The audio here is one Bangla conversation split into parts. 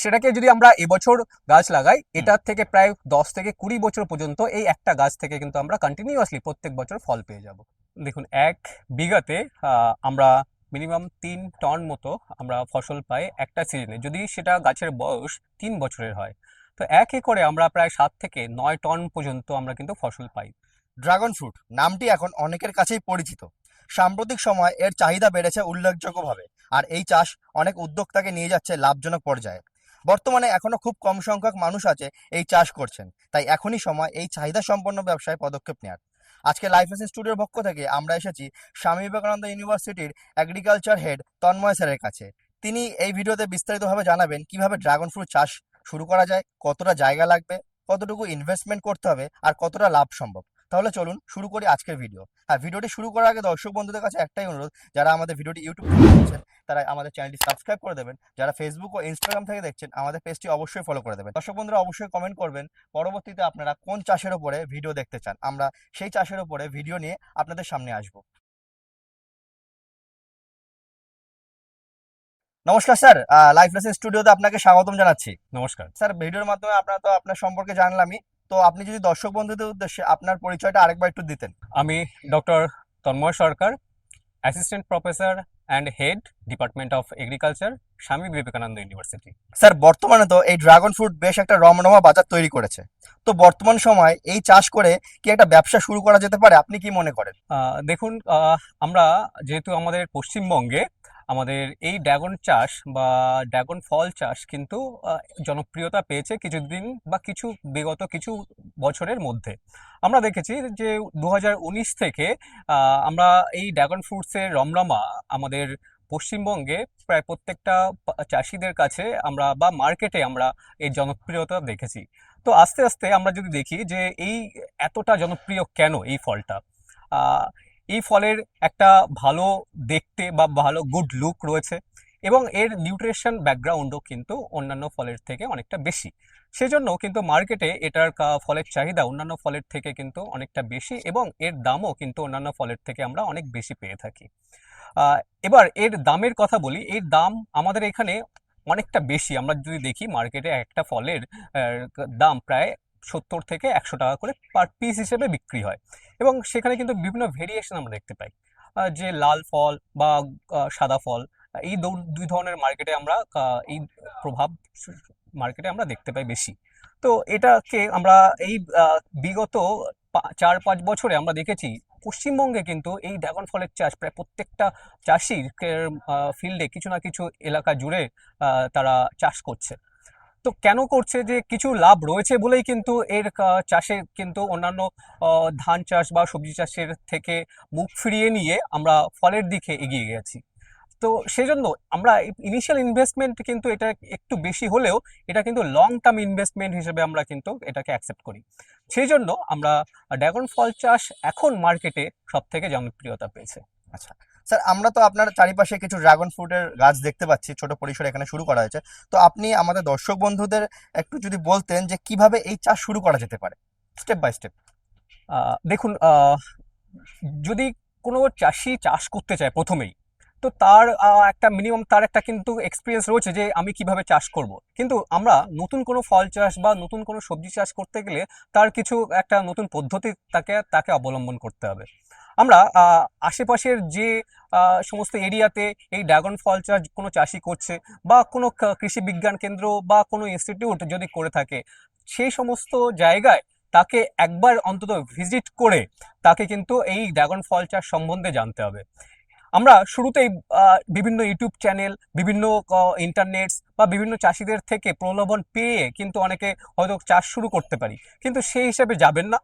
সেটাকে যদি আমরা এবছর গাছ লাগাই এটার থেকে প্রায় দশ থেকে কুড়ি বছর পর্যন্ত এই একটা গাছ থেকে কিন্তু আমরা কন্টিনিউয়াসলি প্রত্যেক বছর ফল পেয়ে যাব। দেখুন এক বিঘাতে আমরা মিনিমাম তিন টন মতো আমরা ফসল পাই একটা সিজনে যদি সেটা গাছের বয়স তিন বছরের হয় তো এক একরে আমরা প্রায় সাত থেকে নয় টন পর্যন্ত আমরা কিন্তু ফসল পাই। ড্রাগন ফ্রুট নামটি এখন অনেকের কাছেই পরিচিত। সাম্প্রতিক সময় এর চাহিদা বেড়েছে উল্লেখযোগ্যভাবে। আর এই চাষ অনেক উদ্যোক্তাকে নিয়ে যাচ্ছে লাভজনক পর্যায়ে। বর্তমানে এখনও খুব কম সংখ্যক মানুষ আছে এই চাষ করছেন, তাই এখনই সময় এই চাহিদা সম্পন্ন ব্যবসায় পদক্ষেপ নেওয়ার আজকে লাইফ এসেন্স স্টুডিওর পক্ষ থেকে আমরা এসেছি স্বামী বিবেকানন্দ ইউনিভার্সিটির এগ্রিকালচার হেড তন্ময় স্যারের কাছে। তিনি এই ভিডিওতে বিস্তারিতভাবে জানাবেন কীভাবে ড্রাগন ফ্রুট চাষ শুরু করা যায়, কতটা জায়গা লাগবে, কতটুকু ইনভেস্টমেন্ট করতে হবে, আর কতটা লাভ সম্ভব। তাহলে চলুন শুরু করি আজকের ভিডিও আর ভিডিওটি শুরু করার আগে দর্শক বন্ধুদের কাছে একটাই অনুরোধ যারা আমাদের ভিডিওটি ইউটিউব থেকে দেখছেন তারা আমাদের চ্যানেলটি সাবস্ক্রাইব করে দেবেন। যারা ফেসবুক ও ইনস্টাগ্রাম থেকে দেখছেন আমাদের পেজটি অবশ্যই ফলো করে দেবেন। দর্শক বন্ধুরা অবশ্যই কমেন্ট করবেন পরবর্তীতে আপনারা কোন চাষের ওপরে ভিডিও দেখতে চান আমরা সেই চাষের ওপরে ভিডিও নিয়ে আপনাদের সামনে আসব। নমস্কার স্যার লাইফ লেসেন স্টুডিওতে আপনাকে স্বাগতম জানাচ্ছি। নমস্কার। স্যার ভিডিওর মাধ্যমে আপনারা তো আপনার সম্পর্কে জানলামই তো আপনি যদি দর্শক বন্ধুদের উদ্দেশ্যে আপনার পরিচয়টা আরেকবার একটু দিতেন। আমি doctor Tanmoy Sarkar assistant professor and head department of agriculture Swami Vivekananda university. Sir বর্তমানে তো এই ড্রাগন ফ্রুট বেশ একটা রমরমা বাজার তৈরি করেছে। তো বর্তমান সময় এই চাষ করে কি একটা ব্যবসা শুরু করা যেতে পারে? আপনি কি মনে করেন? আহ, দেখুন আমরা যেহেতু আমাদের পশ্চিমবঙ্গে আমাদের এই ড্রাগন চাষ বা ড্রাগন ফল চাষ কিন্তু জনপ্রিয়তা পেয়েছে কিছুদিন বা কিছু, বিগত কিছু বছরের মধ্যে। আমরা দেখেছি যে দু হাজার উনিশ থেকে আমরা এই ড্রাগন ফ্রুটসের রমরমা আমাদের পশ্চিমবঙ্গে প্রায় প্রত্যেকটা চাষিদের কাছে আমরা বা মার্কেটে আমরা এই জনপ্রিয়তা দেখেছি। তো আস্তে আস্তে আমরা যদি দেখি যে এই এতটা জনপ্রিয় কেন এই ফলটা? এই ফলের একটা ভালো দেখতে বা ভালো গুড লুক রয়েছে এবং এর নিউট্রিশন ব্যাকগ্রাউন্ডও কিন্তু অন্যান্য ফলের থেকে অনেকটা বেশি। সেজন্য কিন্তু মার্কেটে এটার ফলের চাহিদা অন্যান্য ফলের থেকে কিন্তু অনেকটা বেশি এবং এর দামও কিন্তু অন্যান্য ফলের থেকে আমরা অনেক বেশি পেয়ে থাকি। এবার এর দামের কথা বলি, এর দাম আমাদের এখানে অনেকটা বেশি। আমরা যদি দেখি মার্কেটে একটা ফলের দাম প্রায় সত্তর থেকে একশো টাকা করে পার পিস হিসেবে বিক্রি হয়। এবং সেখানে কিন্তু বিভিন্ন ভেরিয়েশন আমরা দেখতে পাই। যে লাল ফল বা সাদা ফল, এই দুই ধরনের মার্কেটে আমরা এই প্রভাব মার্কেটে আমরা দেখতে পাই বেশি। তো এটাকে আমরা এই বিগত চার পাঁচ বছরে আমরা দেখেছি, পশ্চিমবঙ্গে কিন্তু এই ড্রাগন ফলের চাষ প্রায় প্রত্যেকটা চাষির ফিল্ডে কিছু না কিছু এলাকা জুড়ে তারা চাষ করছে। তো কেন করছে যে কিছু লাভ রয়েছে বলেই কিন্তু এর চাষে কিন্তু অন্যান্য ধান চাষ বা সবজি চাষের থেকে মুখ ফিরিয়ে নিয়ে আমরা ফলের দিকে এগিয়ে গেছি। তো সেজন্য আমরা ইনিশিয়াল ইনভেস্টমেন্ট কিন্তু এটা একটু বেশি হলেও এটা কিন্তু লং টার্ম ইনভেস্টমেন্ট হিসেবে আমরা কিন্তু এটাকে অ্যাকসেপ্ট করি। সেই জন্য আমরা ড্রাগন ফল চাষ এখন মার্কেটে সব থেকে জনপ্রিয়তা পেয়েছে। স্যার, আমরা তো আপনার চারিপাশে কিছু ড্রাগন ফ্রুটের গাছ দেখতে পাচ্ছি, ছোট পরিসরে এখানে শুরু করা হয়েছে। তো আপনি আমাদের দর্শক বন্ধুদের একটু যদি বলতেন যে কীভাবে এই চাষ শুরু করা যেতে পারে স্টেপ বাই স্টেপ দেখুন যদি কোনো চাষি চাষ করতে চায় প্রথমেই, তো তার একটা মিনিমাম তার একটা কিন্তু এক্সপিরিয়েন্স রয়েছে যে আমি কীভাবে চাষ করব। কিন্তু আমরা নতুন কোনো ফল চাষ বা নতুন কোনো সবজি চাষ করতে গেলে তার কিছু একটা নতুন পদ্ধতি তাকে তাকে অবলম্বন করতে হবে। আমরা আশেপাশের যে সমস্ত এরিয়াতে এই ড্রাগন ফল চাষ কোনো চাষি করছে বা কোনো কৃষি বিজ্ঞান কেন্দ্র বা কোনো ইনস্টিটিউট যদি করে থাকে, সেই সমস্ত জায়গায় তাকে একবার অন্তত ভিজিট করে তাকে কিন্তু এই ড্রাগন ফল চাষ সম্বন্ধে জানতে হবে। আমরা শুরুতেই বিভিন্ন ইউটিউব চ্যানেল, বিভিন্ন ইন্টারনেটস বা বিভিন্ন চাষিদের থেকে প্রলোভন পেয়ে কিন্তু অনেকে হয়তো চাষ শুরু করতে পারি। কিন্তু সেই হিসেবে যাবেন না।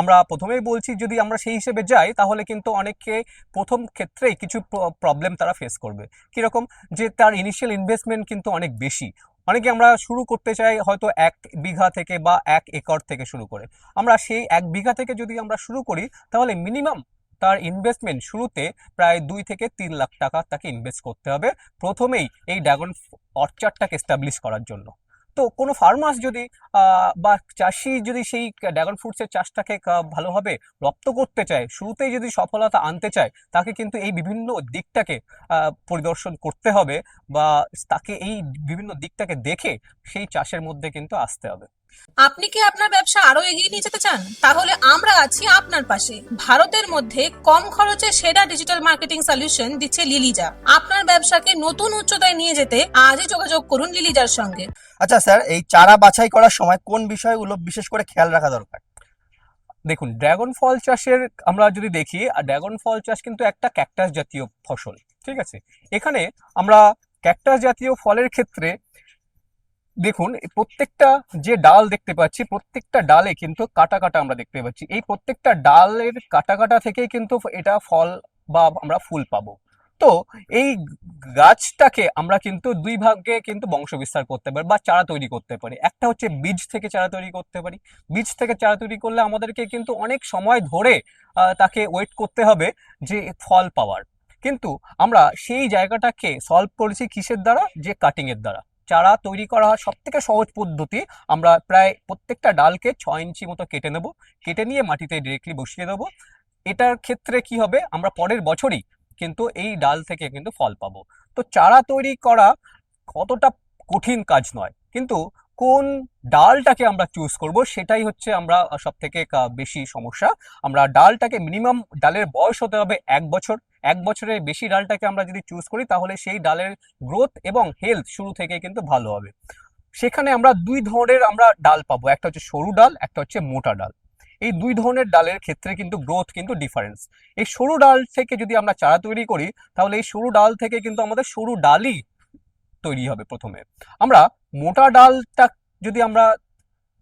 আমরা প্রথমেই বলছি, যদি আমরা সেই হিসেবে যাই, তাহলে কিন্তু অনেকে প্রথম ক্ষেত্রেই কিছু প্রবলেম তারা ফেস করবে। কীরকম? যে তার ইনিশিয়াল ইনভেস্টমেন্ট কিন্তু অনেক বেশি। অনেকে আমরা শুরু করতে চাই হয়তো এক বিঘা থেকে বা এক একর থেকে শুরু করে। আমরা সেই এক বিঘা থেকে যদি আমরা শুরু করি, তাহলে মিনিমাম তার ইনভেস্টমেন্ট শুরুতে প্রায় দুই থেকে তিন লাখ টাকা তাকে ইনভেস্ট করতে হবে প্রথমেই এই ড্রাগন অর্চারটাকে এস্টাবলিশ করার জন্য। তো কোনো ফার্মার্স যদি বা চাষি যদি সেই ড্রাগন ফ্রুটসের চাষটাকে ভালোভাবে রপ্ত করতে চায়, শুরুতেই যদি সফলতা আনতে চায়, তাকে কিন্তু এই বিভিন্ন দিকটাকে পরিদর্শন করতে হবে বা তাকে এই বিভিন্ন দিকটাকে দেখে সেই চাষের মধ্যে কিন্তু আসতে হবে। আপনি কি আপনার ব্যবসা আরও এগিয়ে নিয়ে যেতে চান? তাহলে আমরা আছি আপনার পাশে। ভারতের মধ্যে কম খরচে সেরা ডিজিটাল মার্কেটিং সলিউশন দিচ্ছে লিলিজা। আপনার ব্যবসাকে নতুন উচ্চতায় নিয়ে যেতে আজই যোগাযোগ করুন লিলিজার সঙ্গে। আচ্ছা স্যার এই চারা বাছাই করার সময় কোন বিষয়গুলো বিশেষ করে খেয়াল রাখা দরকার? দেখুন ড্রাগন ফল চাষের আমরা যদি দেখি আর ড্রাগন ফল চাষ কিন্তু একটা ক্যাকটাস জাতীয় ফসল ঠিক আছে? এখানে আমরা ক্যাকটাস জাতীয় ফলের ক্ষেত্রে দেখুন, প্রত্যেকটা যে ডাল দেখতে পাচ্ছি, প্রত্যেকটা ডালে কিন্তু কাটা কাটা আমরা দেখতে পাচ্ছি। এই প্রত্যেকটা ডালের কাটা কাটা থেকেই কিন্তু এটা ফল বা আমরা ফুল পাবো। তো এই গাছটাকে আমরা কিন্তু দুই ভাগে কিন্তু বংশ বিস্তার করতে পারি বা চারা তৈরি করতে পারি। একটা হচ্ছে বীজ থেকে চারা তৈরি করতে পারি। বীজ থেকে চারা তৈরি করলে আমাদেরকে কিন্তু অনেক সময় ধরে তাকে ওয়েট করতে হবে যে ফল পাওয়ার। কিন্তু আমরা সেই জায়গাটাকে সলভ করেছি কিসের দ্বারা? যে কাটিং এর দ্বারা। চারা তৈরি করা সব থেকে সহজ পদ্ধতি, আমরা প্রায় প্রত্যেকটা ডালকে ছয় ইঞ্চি মতো কেটে নেব। কেটে নিয়ে মাটিতে ডিরেক্টলি বসিয়ে দেবো। এটার ক্ষেত্রে কি হবে? আমরা পরের বছরই কিন্তু এই ডাল থেকে কিন্তু ফল পাবো। তো চারা তৈরি করা কতটা কঠিন কাজ নয়। কিন্তু কোন ডালটাকে আমরা চুজ করব, সেটাই হচ্ছে আমরা সব থেকে বেশি সমস্যা। আমরা ডালটাকে মিনিমাম ডালের বয়স হতে হবে এক বছর। এক বছরের বেশি ডালটাকে আমরা যদি চুজ করি, তাহলে সেই ডালের গ্রোথ এবং হেলথ শুরু থেকে কিন্তু ভালো হবে। সেখানে আমরা দুই ধরনের আমরা ডাল পাবো, একটা হচ্ছে সরু ডাল, একটা হচ্ছে মোটা ডাল। এই দুই ধরনের ডালের ক্ষেত্রে কিন্তু গ্রোথ কিন্তু ডিফারেন্স এই সরু ডাল থেকে যদি আমরা চারা তৈরি করি, তাহলে এই সরু ডাল থেকে কিন্তু আমাদের সরু ডালই তৈরি হবে প্রথমে। আমরা মোটা ডালটা যদি আমরা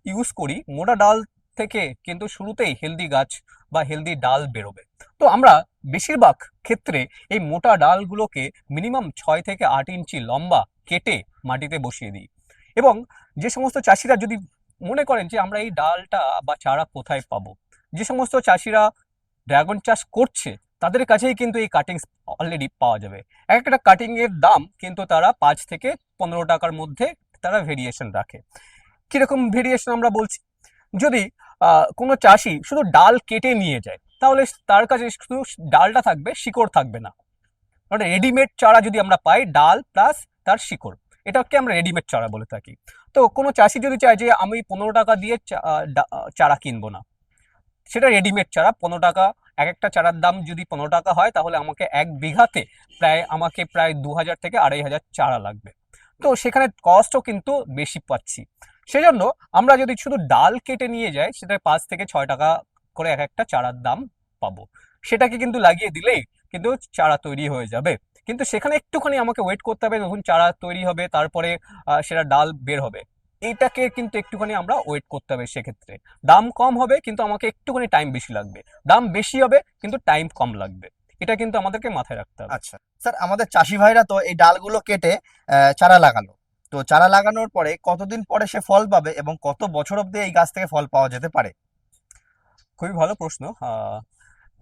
ইউজ করি, মোটা ডাল থেকে কিন্তু শুরুতেই হেলদি গাছ বা হেলদি ডাল বেরোবে। তো আমরা বেশিরভাগ ক্ষেত্রে এই মোটা ডালগুলোকে মিনিমাম ছয় থেকে আট ইঞ্চি লম্বা কেটে মাটিতে বসিয়ে দিই। এবং যে সমস্ত চাষিরা যদি মনে করেন যে আমরা এই ডালটা বা চারা কোথায় পাবো, যে সমস্ত চাষিরা ড্রাগন চাষ করছে, তাদের কাছেই কিন্তু এই কাটিংস অলরেডি পাওয়া যাবে। এক একটা কাটিং এর দাম কিন্তু তারা পাঁচ থেকে পনেরো টাকার মধ্যে তারা ভেরিয়েশন রাখে। কীরকম ভেরিয়েশন আমরা বলছি? যদি কোনো চাষি শুধু ডাল কেটে নিয়ে যায়, তাহলে তার কাছে শুধু ডালটা থাকবে, শিকড় থাকবে না। মানে রেডিমেড চারা যদি আমরা পাই, ডাল প্লাস তার শিকড়, এটাকে আমরা রেডিমেড চারা বলে থাকি। তো কোনো চাষি যদি চায় যে, আমি পনেরো টাকা দিয়ে চারা কিনবো না, সেটা রেডিমেড চারা, পনেরো টাকা, এক একটা চারার দাম যদি পনেরো টাকা হয়, তাহলে আমাকে এক বিঘাতে প্রায়, আমাকে প্রায় দু হাজার থেকে আড়াই হাজার চারা লাগবে। তো সেখানে কস্টও কিন্তু বেশি পাচ্ছি। সেজন্য আমরা যদি শুধু ডাল কেটে নিয়ে যাই সেটা পাঁচ থেকে ছয় টাকা করে এক একটা চারার দাম পাবো। সেটাকে কিন্তু লাগিয়ে দিলেই কিন্তু চারা তৈরি হয়ে যাবে। কিন্তু সেখানে একটুখানি আমাকে ওয়েট করতে হবে, যখন চারা তৈরি হবে, তারপরে সেটা ডাল বের হবে। এইটাকে কিন্তু একটুখানি আমরা ওয়েট করতে হবে সেক্ষেত্রে। দাম কম হবে, কিন্তু আমাকে একটুখানি টাইম বেশি লাগবে। দাম বেশি হবে, কিন্তু টাইম কম লাগবে। এটা কিন্তু আমাদেরকে মাথায় রাখতে হবে। আচ্ছা। স্যার, আমাদের চাষি ভাইরা তো এই ডালগুলো কেটে চারা লাগালো। তো চারা লাগানোর পরে কতদিন পরে সে ফল পাবে এবং কত বছর অবধি এই গাছ থেকে ফল পাওয়া যেতে পারে? খুবই ভালো প্রশ্ন।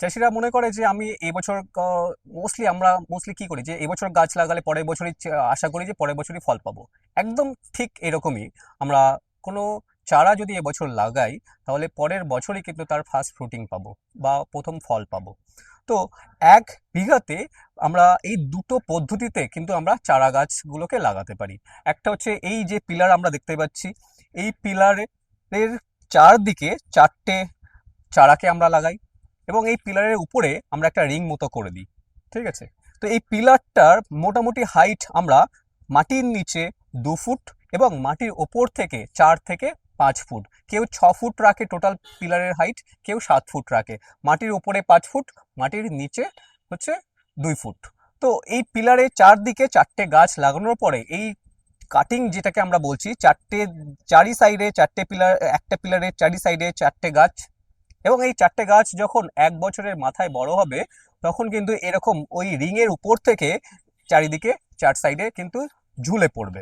চাষিরা মনে করে যে আমি এবছর মোস্টলি আমরা মোস্টলি কি করি? যে এবছর গাছ লাগালে পরের বছরই আশা করি যে পরের বছরই ফল পাবো। একদম ঠিক এরকমই। আমরা কোনো চারা যদি এবছর লাগাই, তাহলে পরের বছরই কিন্তু তার ফার্স্ট ফ্রুটিং পাবো বা প্রথম ফল পাবো। তো এক বিঘাতে আমরা এই দুটো পদ্ধতিতে কিন্তু আমরা চারা গাছগুলোকে লাগাতে পারি। একটা হচ্ছে এই যে পিলার আমরা দেখতে পাচ্ছি, এই পিলারের চারদিকে চারটে চারাকে আমরা লাগাই এবং এই পিলারের উপরে আমরা একটা রিং মতো করে দিই, ঠিক আছে? তো এই পিলারটার মোটামুটি হাইট আমরা মাটির নিচে দু ফুট এবং মাটির ওপর থেকে চার থেকে পাঁচ ফুট। কেউ ছ ফুট রাখে টোটাল পিলারের হাইট কেউ সাত ফুট রাখে। মাটির উপরে পাঁচ ফুট, মাটির নিচে হচ্ছে দুই ফুট। তো এই পিলারে চারদিকে চারটে গাছ লাগানোর পরে এই কাটিং যেটাকে আমরা বলছি, চারটে, চারি সাইডে চারটে পিলার একটা পিলারের চারি সাইডে চারটে গাছ এবং এই চারটে গাছ যখন এক বছরের মাথায় বড় হবে, তখন কিন্তু এরকম ওই রিংয়ের উপর থেকে চারিদিকে চার সাইডে কিন্তু ঝুলে পড়বে।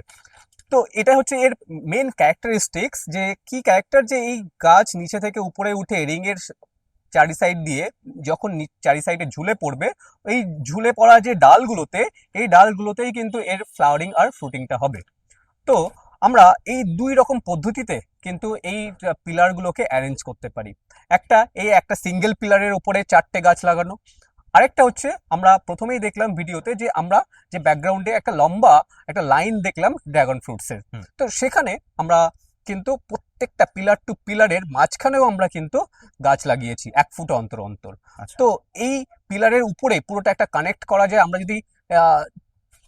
তো এটা হচ্ছে এর মেন ক্যারেক্টারিস্টিক্স যে কি ক্যারেক্টার যে এই গাছ নিচে থেকে উপরে উঠে রিংয়ের চারি সাইড দিয়ে যখন চারি সাইডে ঝুলে পড়বে, এই ঝুলে পড়া যে ডালগুলোতে, এই ডালগুলোতেই কিন্তু এর ফ্লাওয়ারিং আর ফ্রুটিংটা হবে। তো আমরা এই দুই রকম পদ্ধতিতে কিন্তু এই পিলারগুলোকে অ্যারেঞ্জ করতে পারি। একটা, এই একটা সিঙ্গেল পিলারের উপরে চারটে গাছ লাগানো আরেকটা হচ্ছে আমরা প্রথমেই দেখলাম ভিডিওতে যে আমরা যে ব্যাকগ্রাউন্ডে একটা লম্বা একটা লাইন দেখলাম ড্রাগন ফ্রুটসের তো সেখানে আমরা কিন্তু প্রত্যেকটা পিলার টু পিলারের মাঝখানেও আমরা কিন্তু গাছ লাগিয়েছি এক ফুট অন্তর অন্তর। আচ্ছা। তো এই পিলারের উপরে পুরোটা একটা কানেক্ট করা যায় আমরা যদি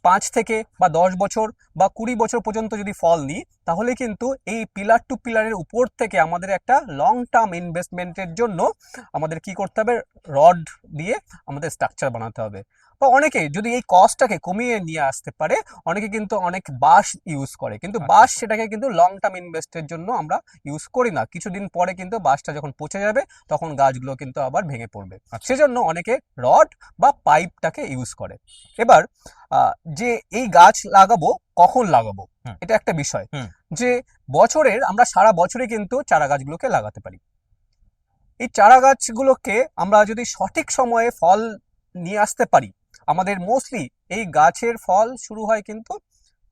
পাঁচ থেকে বা দশ বছর বা কুড়ি বছর পর্যন্ত যদি ফল নিই তাহলে কিন্তু এই পিলার টু পিলারের উপর থেকে আমাদের একটা লং টার্ম ইনভেস্টমেন্টের জন্য আমাদের কি করতে হবে? রড দিয়ে আমাদের স্ট্রাকচার বানাতে হবে। বা অনেকে যদি এই কস্টটাকে কমিয়ে নিয়ে আসতে পারে অনেকে কিন্তু অনেক বাঁশ ইউজ করে। কিন্তু আচ্ছা। বাঁশ সেটাকে কিন্তু লং টার্ম ইনভেস্টের জন্য আমরা ইউজ করি না। কিছুদিন পরে কিন্তু বাঁশটা যখন পচে যাবে তখন গাছগুলো কিন্তু আবার ভেঙে পড়বে। আচ্ছা। সেজন্য অনেকে রড বা পাইপটাকে ইউজ করে। এবার আহ, যে এই গাছ লাগাবো কখন লাগাবো? এটা একটা বিষয়। যে বছরের আমরা সারা বছরে কিন্তু চারা গাছগুলোকে লাগাতে পারি। এই চারা গাছগুলোকে আমরা যদি সঠিক সময়ে ফল নিয়ে আসতে পারি আমাদের মোস্টলি এই গাছের ফল শুরু হয় কিন্তু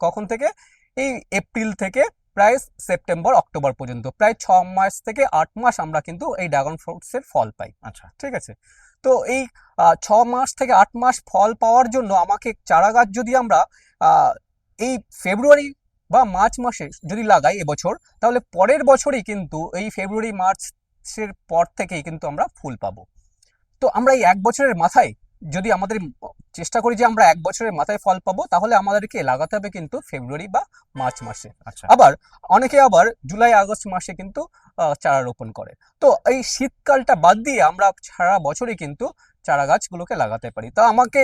কখন থেকে? এই এপ্রিল থেকে প্রায় সেপ্টেম্বর অক্টোবর পর্যন্ত। প্রায় ছ মাস থেকে আট মাস আমরা কিন্তু এই ড্রাগন ফ্রুটসের ফল পাই। আচ্ছা। ঠিক আছে? তো এই ছ মাস থেকে আট মাস ফল পাওয়ার জন্য আমাকে চারা গাছ যদি আমরা এই ফেব্রুয়ারি বা মার্চ মাসে যদি লাগাই এবছর তাহলে পরের বছরই কিন্তু এই ফেব্রুয়ারি মার্চের পর থেকেই কিন্তু আমরা ফুল পাবো। তো আমরা এই এক বছরের মাথায় যদি আমাদের চেষ্টা করি যে আমরা এক বছরের মাথায় ফল পাবো তাহলে আমাদেরকে লাগাতে হবে কিন্তু ফেব্রুয়ারি বা মার্চ মাসে। আচ্ছা। আবার অনেকে আবার জুলাই আগস্ট মাসে কিন্তু চারা রোপণ করে। তো এই শীতকালটা বাদ দিয়ে আমরা সারা বছরই কিন্তু চারা গাছগুলোকে লাগাতে পারি। তো আমাকে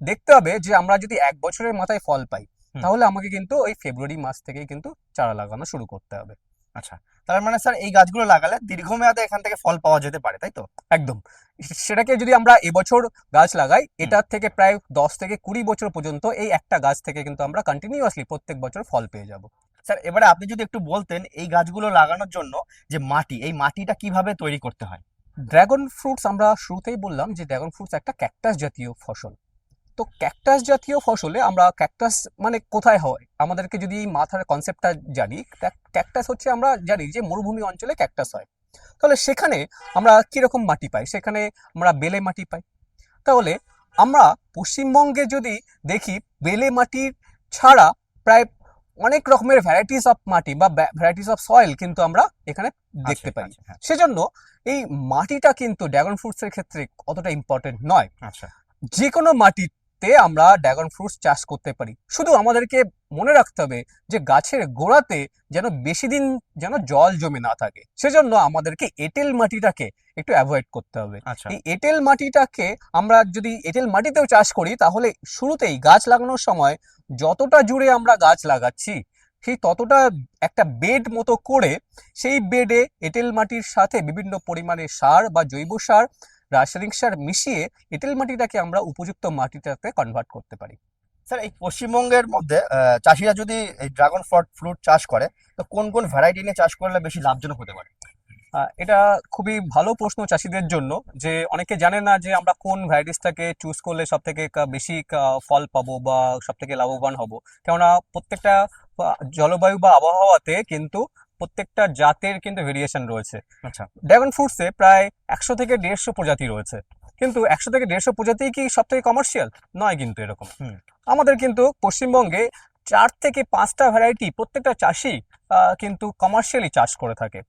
দেখতে হবে যে আমরা যদি এক বছরের মাথায় ফল পাই তাহলে আমাকে কিন্তু ওই ফেব্রুয়ারি মাস থেকেই কিন্তু চারা লাগানো শুরু করতে হবে। আচ্ছা। তার মানে স্যার এই গাছগুলো লাগালে দীর্ঘমেয়াদে এখান থেকে ফল পাওয়া যেতে পারে তাই তো? একদম। সেটাকে যদি আমরা এবছর গাছ লাগাই এটার থেকে প্রায় দশ থেকে কুড়ি বছর পর্যন্ত এই একটা গাছ থেকে কিন্তু আমরা কন্টিনিউয়াসলি প্রত্যেক বছর ফল পেয়ে যাব। স্যার এবারে আপনি যদি একটু বলতেন এই গাছগুলো লাগানোর জন্য যে মাটি এই মাটিটা কীভাবে তৈরি করতে হয়? ড্রাগন ফ্রুটস আমরা শুরুতেই বললাম যে ড্রাগন ফ্রুটস একটা ক্যাকটাস জাতীয় ফসল। তো ক্যাকটাস জাতীয় ফসলে আমরা ক্যাকটাস মানে কোথায় হয়? আমাদেরকে যদি এই মাথার কনসেপ্টটা জানি ক্যাকটাস হচ্ছে আমরা জানি যে মরুভূমি অঞ্চলে ক্যাকটাস হয়। তাহলে সেখানে আমরা কীরকম মাটি পাই? সেখানে আমরা বেলে মাটি পাই। তাহলে আমরা পশ্চিমবঙ্গে যদি দেখি বেলে মাটির ছাড়া প্রায় অনেক রকমের ভ্যারাইটিস অফ মাটি বা ভ্যারাইটিস অফ সয়েল কিন্তু আমরা এখানে দেখতে পাই। হ্যাঁ, সেজন্য এই মাটিটা কিন্তু ড্রাগন ফ্রুটসের ক্ষেত্রে অতটা ইম্পর্টেন্ট নয়। আচ্ছা। যে কোনো মাটিতে আমরা ড্রাগন ফ্রুটস চাষ করতে পারি। শুধু আমাদেরকে মনে রাখতে হবে যে গাছের গোড়াতে যেন বেশি দিন যেন জল জমে না থাকে। সেজন্য আমাদেরকে এঁটেল মাটিটাকে একটু অ্যাভয়েড করতে হবে। আচ্ছা। এই এঁটেল মাটিটাকে আমরা যদি এঁটেল মাটিতেও চাষ করি তাহলে শুরুতেই গাছ লাগানোর সময় যতটা জুড়ে আমরা গাছ লাগাচ্ছি সেই ততটা একটা বেড মতো করে সেই বেডে এঁটেল মাটির সাথে বিভিন্ন পরিমাণে সার বা জৈব সার রাসায়নিক সার মিশিয়ে এঁটেল মাটিটাকে আমরা উপযুক্ত মাটিটাতে কনভার্ট করতে পারি। স্যার এই পশ্চিমবঙ্গের মধ্যে চাষিরা যদি এই ড্রাগন ফ্রুট ফ্রুট চাষ করে তো কোন কোন ভ্যারাইটি নিয়ে চাষ করলে বেশি লাভজনক হতে পারে? এটা খুবই ভালো প্রশ্ন চাষিদের জন্য যে অনেকে জানে না যে আমরা কোন ভ্যারাইটিসটাকে চুজ করলে সব থেকে বেশি ফল পাবো বা সব থেকে লাভবান হব। কেননা প্রত্যেকটা জলবায়ু বা আবহাওয়াতে কিন্তু প্রত্যেকটা জাতের কিন্তু ভেরিয়েশন রয়েছে। আচ্ছা। ড্রাগন ফ্রুটসে প্রায় একশো থেকে দেড়শো প্রজাতি রয়েছে। কিন্তু একশো থেকে দেড়শো প্রজাতি কি সব থেকে কমার্শিয়াল নয় কিন্তু এরকম। আমাদের কিন্তু পশ্চিমবঙ্গে চার থেকে পাঁচটা ভ্যারাইটি প্রত্যেকটা চাষি আহ, কিন্তু কমার্শিয়ালি চাষ করে থাকে।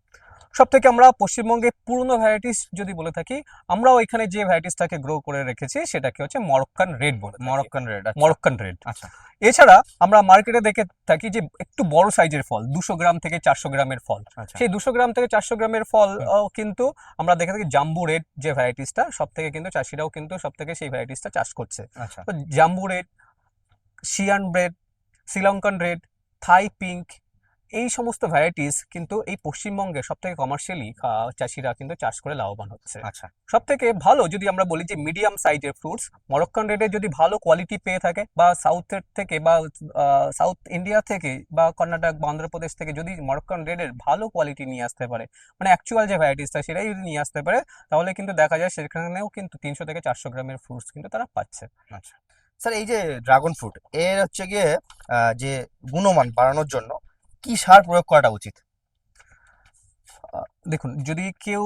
সব থেকে আমরা পশ্চিমবঙ্গে পুরনো ভ্যারাইটিস যদি বলে থাকি আমরাও এখানে যে ভ্যারাইটিসটাকে গ্রো করে রেখেছি সেটাকে হচ্ছে মরক্কান রেড বলে মরক্কান রেড মরক্কান রেড আচ্ছা। এছাড়া আমরা মার্কেটে দেখে থাকি যে একটু বড় সাইজের ফল দুশো গ্রাম থেকে চারশো গ্রামের ফল। আচ্ছা। সেই দুশো গ্রাম থেকে চারশো গ্রামের ফল। কিন্তু আমরা দেখে থাকি জাম্বু রেড যে ভ্যারাইটিসটা সব থেকে কিন্তু চাষিরাও কিন্তু সব থেকে সেই ভ্যারাইটিসটা চাষ করছে। আচ্ছা। তো jumbo red Siam red Sri Lankan red Thai pink এই সমস্ত ভ্যারাইটিস কিন্তু এই পশ্চিমবঙ্গে সব থেকে কমার্শিয়ালি চাষিরা কিন্তু চাষ করে লাভবান হচ্ছে। আচ্ছা। সব থেকে ভালো যদি আমরা বলি যে মিডিয়াম সাইজের ফ্রুটস মরক্কান রেডের যদি ভালো কোয়ালিটি পেয়ে থাকে বা সাউথের থেকে বা সাউথ ইন্ডিয়া থেকে বা কর্ণাটক বা অন্ধ্রপ্রদেশ থেকে যদি মরক্কান রেডের ভালো কোয়ালিটি নিয়ে আসতে পারে মানে অ্যাকচুয়াল যে ভ্যারাইটিসটা সেটাই যদি নিয়ে আসতে পারে তাহলে কিন্তু দেখা যায় সেখানেও কিন্তু তিনশো থেকে চারশো গ্রামের ফ্রুটস কিন্তু তারা পাচ্ছে। আচ্ছা। স্যার এই যে ড্রাগন ফ্রুট এর হচ্ছে গিয়ে যে গুণমান বাড়ানোর জন্য কি সার প্রয়োগ করাটা উচিত? দেখুন যদি কেউ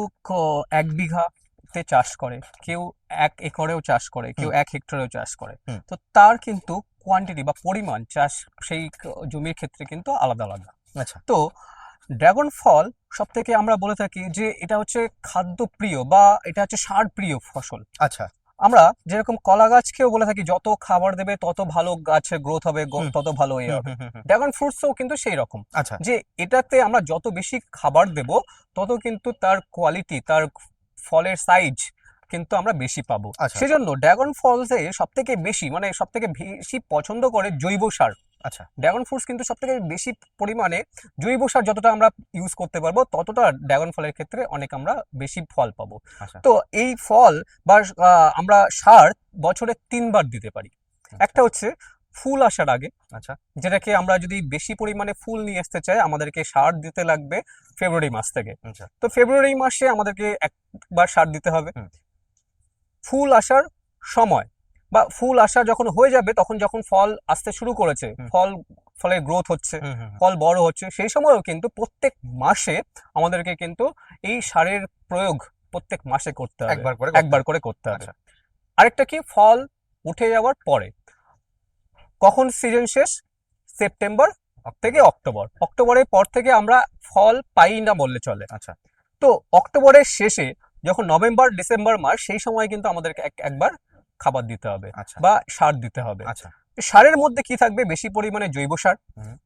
এক বিঘাতে চাষ করে কেউ এক একরেও চাষ করে কেউ এক হেক্টরেও চাষ করে তো তার কিন্তু কোয়ান্টিটি বা পরিমাণ চাষ সেই জমির ক্ষেত্রে কিন্তু আলাদা আলাদা। আচ্ছা। তো ড্রাগন ফল সব থেকে আমরা বলে থাকি যে এটা হচ্ছে খাদ্য প্রিয় বা এটা হচ্ছে সার প্রিয় ফসল। আচ্ছা। আমরা যেরকম কলা গাছকেও বলে থাকি যত খাবার দেবে তত ভালো গাছে গ্রোথ হবে তত ভালো ইয়ে হবে। ড্রাগন ফ্রুটসও কিন্তু সেই রকম আচ্ছা। যে এটাতে আমরা যত বেশি খাবার দেব তত কিন্তু তার কোয়ালিটি তার ফলের সাইজ কিন্তু আমরা বেশি পাবো। আচ্ছা। সেজন্য ড্রাগন ফলসে সব থেকে বেশি মানে সব থেকে বেশি পছন্দ করে জৈব সার। আচ্ছা ড্রাগন ফ্রুটস কিন্তু সব থেকে বেশি পরিমাণে জৈব সার যতটা আমরা ইউজ করতে পারব ততটা ড্রাগন ফলের ক্ষেত্রে অনেক আমরা বেশি ফল পাবো। আচ্ছা। তো এই ফল বা আমরা সার বছরে তিনবার দিতে পারি। একটা হচ্ছে ফুল আসার আগে আচ্ছা। যেটাকে আমরা যদি বেশি পরিমাণে ফুল নিয়ে আসতে চাই আমাদেরকে সার দিতে লাগবে ফেব্রুয়ারি মাস থেকে। আচ্ছা। তো ফেব্রুয়ারি মাসে আমাদেরকে একবার সার দিতে হবে। ফুল আসার সময় বা ফুল আসা যখন হয়ে যাবে তখন যখন ফল আসতে শুরু করেছে ফল ফলের গ্রোথ হচ্ছে। ফল বড় হচ্ছে সেই সময়ও কিন্তু প্রত্যেক মাসে আমাদেরকে কিন্তু এই সারের প্রয়োগ প্রত্যেক মাসে করতে হবে। একবার করে একবার করে করতে হবে। আচ্ছা। আরেকটা কি? ফল উঠে যাওয়ার পরে। কখন সিজন শেষ? সেপ্টেম্বর থেকে অক্টোবর অক্টোবরের পর থেকে আমরা ফল পাই না বললে চলে। আচ্ছা। তো অক্টোবরের শেষে যখন নভেম্বর ডিসেম্বর মাস সেই সময় কিন্তু আমাদেরকে এক- একবার খাবার দিতে হবে আচ্ছা। বা সার দিতে হবে। আচ্ছা। সারের মধ্যে কি থাকবে? বেশি পরিমাণে জৈব সার।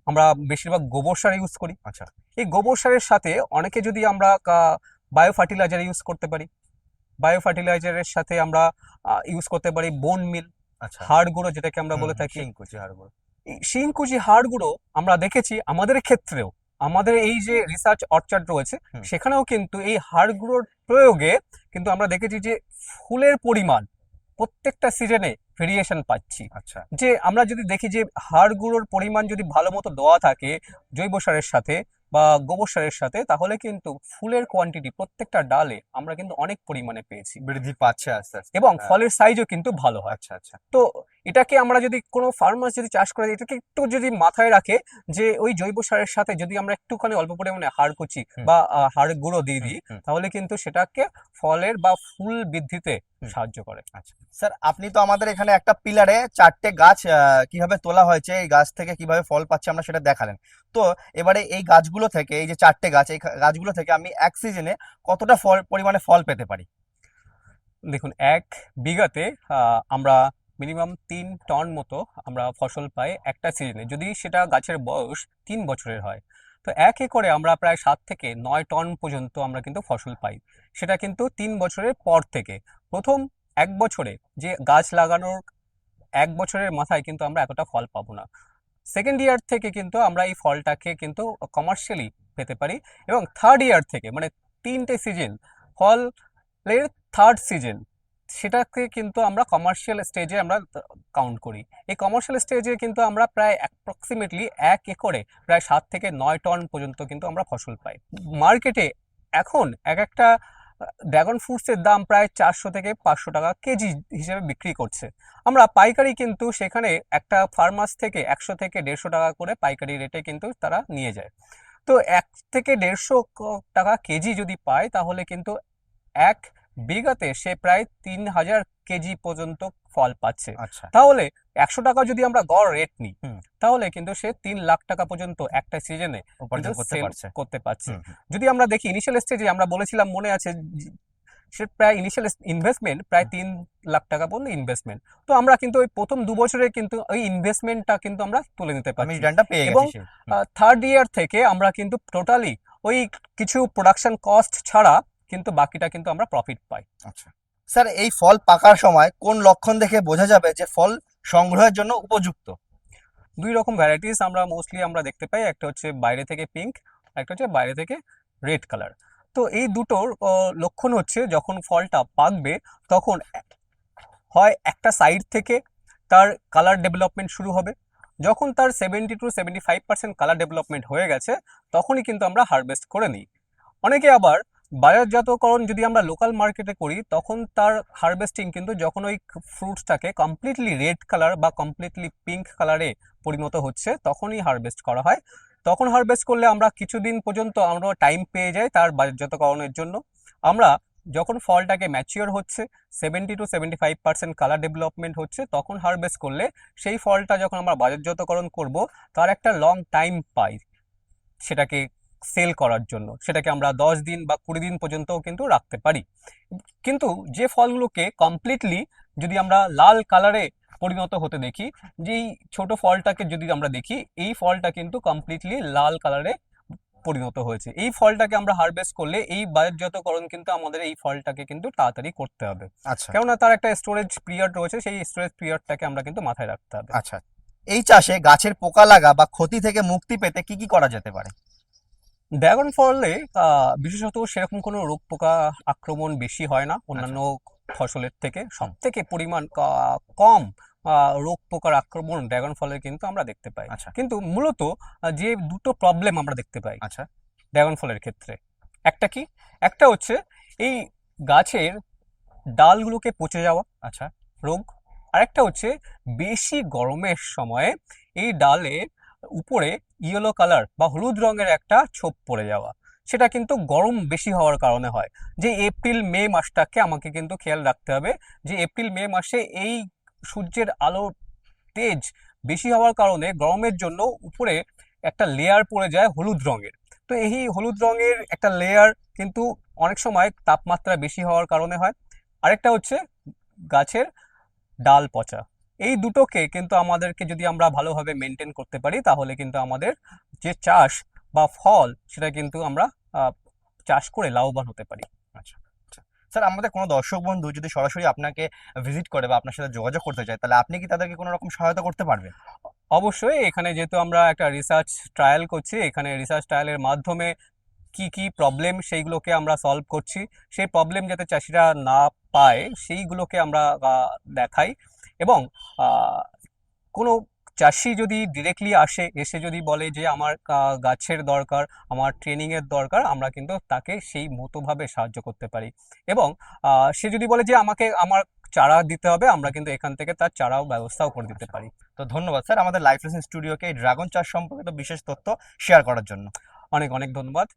আমরা বেশিরভাগ গোবর সার ইউজ করি। আচ্ছা। এই গোবর সারের সাথে অনেকে যদি আমরা বায়ো ফার্টিলাইজার ইউজ করতে পারি বায়ো ফার্টিলাইজারের সাথে আমরা ইউজ করতে পারি বোন মিল আচ্ছা। হাড় গুঁড়ো যেটাকে আমরা বলে থাকি। শিংকুচি হাড়গুলো। এই শিংকুচি হাড় গুঁড়ো আমরা দেখেছি আমাদের ক্ষেত্রেও আমাদের এই যে রিসার্চ অর্চার্ড রয়েছে সেখানেও কিন্তু এই হাড় গুঁড়োর প্রয়োগে কিন্তু আমরা দেখেছি যে ফুলের পরিমাণ প্রত্যেকটা সিজনে ভেরিয়েশন পাচ্ছি। আচ্ছা। যে আমরা যদি দেখি যে হাড় গুঁড়োর পরিমাণ যদি ভালো মতো দেওয়া থাকে জৈব সারের সাথে বা গোবর সারের সাথে তাহলে কিন্তু ফুলের কোয়ান্টিটি প্রত্যেকটা ডালে আমরা কিন্তু অনেক পরিমাণে পেয়েছি। বৃদ্ধি পাচ্ছে আস্তে আস্তে। এবং হ্যাঁ। ফলের সাইজও কিন্তু ভালো হয়। আচ্ছা আচ্ছা। তো এটাকে আমরা যদি কোনো ফার্মার যদি চাষ করে দিই এটাকে একটু যদি মাথায় রাখে যে ওই জৈব সারের সাথে যদি আমরা একটুখানি অল্প পরিমাণে হাড় কুচি বা হাড় গুঁড়ো দিয়ে দিই তাহলে কিন্তু সেটাকে ফলের বা ফুল বৃদ্ধিতে সাহায্য করে। আচ্ছা। স্যার আপনি তো আমাদের এখানে একটা পিলারে চারটে গাছ কীভাবে তোলা হয়েছে এই গাছ থেকে কীভাবে ফল পাচ্ছে আমরা সেটা দেখালেন। তো এবারে এই গাছগুলো থেকে এই যে চারটে গাছ এই গাছগুলো থেকে আমি এক সিজনে কতটা ফল পরিমাণে ফল পেতে পারি? দেখুন এক বিঘাতে আমরা মিনিমাম তিন টন মতো আমরা ফসল পাই একটা সিজনে। যদি সেটা গাছের বয়স তিন বছরের হয়, তো এক একরে আমরা প্রায় সাত থেকে নয় টন পর্যন্ত আমরা কিন্তু ফসল পাই। সেটা কিন্তু তিন বছরের পর থেকে। প্রথম এক বছরে যে গাছ লাগানোর এক বছরের মাথায় কিন্তু আমরা এতটা ফল পাবো না। সেকেন্ড ইয়ার থেকে কিন্তু আমরা এই ফলটাকে কিন্তু কমার্শিয়ালি পেতে পারি এবং থার্ড ইয়ার থেকে মানে তিনটে সিজন, ফলের থার্ড সিজন সেটাকে কিন্তু আমরা কমার্শিয়াল স্টেজে আমরা কাউন্ট করি। এই কমার্শিয়াল স্টেজে কিন্তু আমরা প্রায় অ্যাপ্রক্সিমেটলি এক একরে প্রায় সাত থেকে নয় টন পর্যন্ত কিন্তু আমরা ফসল পাই। মার্কেটে এখন এক একটা ড্রাগন ফ্রুটসের দাম প্রায় চারশো থেকে পাঁচশো টাকা কেজি হিসেবে বিক্রি করছে। আমরা পাইকারি কিন্তু সেখানে একটা ফার্মাস থেকে একশো থেকে দেড়শো টাকা করে পাইকারি রেটে কিন্তু তারা নিয়ে যায়। তো এক থেকে দেড়শো টাকা কেজি যদি পায় তাহলে কিন্তু এক বিঘাতে সে প্রায় তিন হাজার কেজি পর্যন্ত ফল পাচ্ছে। আচ্ছা। তাহলে একশো টাকা যদি আমরা গড় রেট নিই তাহলে কিন্তু সে তিন লাখ টাকা পর্যন্ত একটা সিজনে করতে পারছে। যদি আমরা দেখি ইনিশিয়াল স্টেজে আমরা বলেছিলাম মনে আছে সে প্রায় ইনিশিয়াল ইনভেস্টমেন্ট প্রায় তিন লাখ টাকা পর্যন্ত ইনভেস্টমেন্ট তো আমরা কিন্তু ওই প্রথম দু বছরে কিন্তু ওই ইনভেস্টমেন্টটা কিন্তু আমরা তুলে নিতে পারি এবং, থার্ড ইয়ার থেকে আমরা কিন্তু টোটালি ওই কিছু প্রোডাকশন কস্ট ছাড়া কিন্তু বাকিটা কিন্তু আমরা প্রফিট পাই। আচ্ছা। স্যার এই ফল পাকার সময় কোন লক্ষণ দেখে বোঝা যাবে যে ফল সংগ্রহের জন্য উপযুক্ত? দুই রকম ভ্যারাইটিস আমরা মোস্টলি আমরা দেখতে পাই একটা হচ্ছে বাইরে থেকে পিঙ্ক একটা হচ্ছে বাইরে থেকে রেড কালার তো এই দুটোর লক্ষণ হচ্ছে যখন ফলটা পাকবে তখন হয় একটা সাইড থেকে তার কালার ডেভেলপমেন্ট শুরু হবে। যখন তার seventy to seventy five percent colour development হয়ে গেছে তখনই কিন্তু আমরা হারভেস্ট করে নিই। অনেকে আবার বাজারজাতকরণ যদি আমরা লোকাল মার্কেটে করি, তখন তার হারভেস্টিং কিন্তু যখন ওই ফ্রুটসটাকে কমপ্লিটলি রেড কালার বা কমপ্লিটলি পিঙ্ক কালারে পরিণত হচ্ছে, তখনই হারভেস্ট করা হয়। তখন হারভেস্ট করলে আমরা কিছুদিন পর্যন্ত আমরা টাইম পেয়ে যাই তার বাজারজাতকরণের জন্য। আমরা যখন ফলটাকে ম্যাচিওর হচ্ছে seventy to seventy five percent colour development হচ্ছে, তখন হারভেস্ট করলে সেই ফলটা যখন আমরা বাজারজাতকরণ করব, তার একটা লং টাইম পাই, সেটাকে সেল করার জন্য। সেটাকে আমরা দশ দিন বা কুড়ি দিন পর্যন্তও কিন্তু রাখতে পারি। কিন্তু যে ফলগুলোকে কমপ্লিটলি যদি আমরা লাল কালারে পরিণত হতে দেখি যেই ছোট ফলটাকে যদি আমরা দেখি এই ফলটা কিন্তু কমপ্লিটলি লাল কালারে পরিণত হয়েছে। এই ফলটাকে আমরা হারভেস্ট করলে এই বাজারজাতকরণ কিন্তু আমাদের এই ফলটাকে কিন্তু তাড়াতাড়ি করতে হবে। আচ্ছা। কেননা তার একটা স্টোরেজ পিরিয়ড রয়েছে সেই স্টোরেজ পিরিয়ডটাকে আমরা কিন্তু মাথায় রাখতে হবে। আচ্ছা। এই চাষে গাছের পোকা লাগা বা ক্ষতি থেকে মুক্তি পেতে কি কি করা যেতে পারে? ড্রাগন ফলে বিশেষত সেরকম কোনো রোগ পোকা আক্রমণ বেশি হয় না অন্যান্য ফসলের থেকে। সব থেকে পরিমাণ কম রোগ পোকার আক্রমণ ড্রাগন ফলের কিন্তু আমরা দেখতে পাই। আচ্ছা। কিন্তু মূলত যে দুটো প্রবলেম আমরা দেখতে পাই আচ্ছা। ড্রাগন ফলের ক্ষেত্রে। একটা কি? একটা হচ্ছে এই গাছের ডালগুলোকে পচে যাওয়া আচ্ছা। রোগ। আরেকটা হচ্ছে বেশি গরমের সময়ে এই ডালের উপরে ইয়েলো কালার বা হলুদ রঙের একটা ছোপ পড়ে যাওয়া। সেটা কিন্তু গরম বেশি হওয়ার কারণে হয়। যে এপ্রিল, মে মাসটাকে আমাকে কিন্তু খেয়াল রাখতে হবে যে এপ্রিল, মে মাসে এই সূর্যের আলোর তেজ বেশি হওয়ার কারণে গরমের জন্য উপরে একটা লেয়ার পড়ে যায় হলুদ রঙের। তো এই হলুদ রঙের একটা লেয়ার কিন্তু অনেক সময় তাপমাত্রা বেশি হওয়ার কারণে হয়। আরেকটা হচ্ছে গাছের ডাল পচা। এই দুটোকে কিন্তু আমাদেরকে যদি আমরা ভালোভাবে মেনটেন করতে পারি তাহলে কিন্তু আমাদের যে চাষ বা ফল সেটা কিন্তু আমরা চাষ করে লাভবান হতে পারি। আচ্ছা স্যার আমাদের কোনো দর্শক বন্ধু যদি সরাসরি আপনাকে ভিজিট করে বা আপনার সাথে যোগাযোগ করতে চায় তাহলে আপনি কি তাদেরকে কোনো রকম সহায়তা করতে পারবেন? অবশ্যই এখানে যেহেতু আমরা একটা রিসার্চ ট্রায়াল করছি এখানে রিসার্চ ট্রায়ালের মাধ্যমে কি কি প্রবলেম সেইগুলোকে আমরা সলভ করছি। সেই প্রবলেম যাতে চাষিরা না পায় সেইগুলোকে আমরা দেখাই। এবং কোনো চাষি যদি ডিরেক্টলি আসে, এসে যদি বলে যে আমার গাছের দরকার, আমার ট্রেনিংয়ের দরকার, আমরা কিন্তু তাকে সেই মতোভাবে সাহায্য করতে পারি। এবং সে যদি বলে যে আমাকে, আমার চারা দিতে হবে, আমরা কিন্তু এখান থেকে তার চারাও ব্যবস্থাও করে দিতে পারি। তো ধন্যবাদ স্যার আমাদের লাইফ লেসন স্টুডিওকে এই ড্রাগন চাষ সম্পর্কিত বিশেষ তথ্য শেয়ার করার জন্য। অনেক অনেক ধন্যবাদ।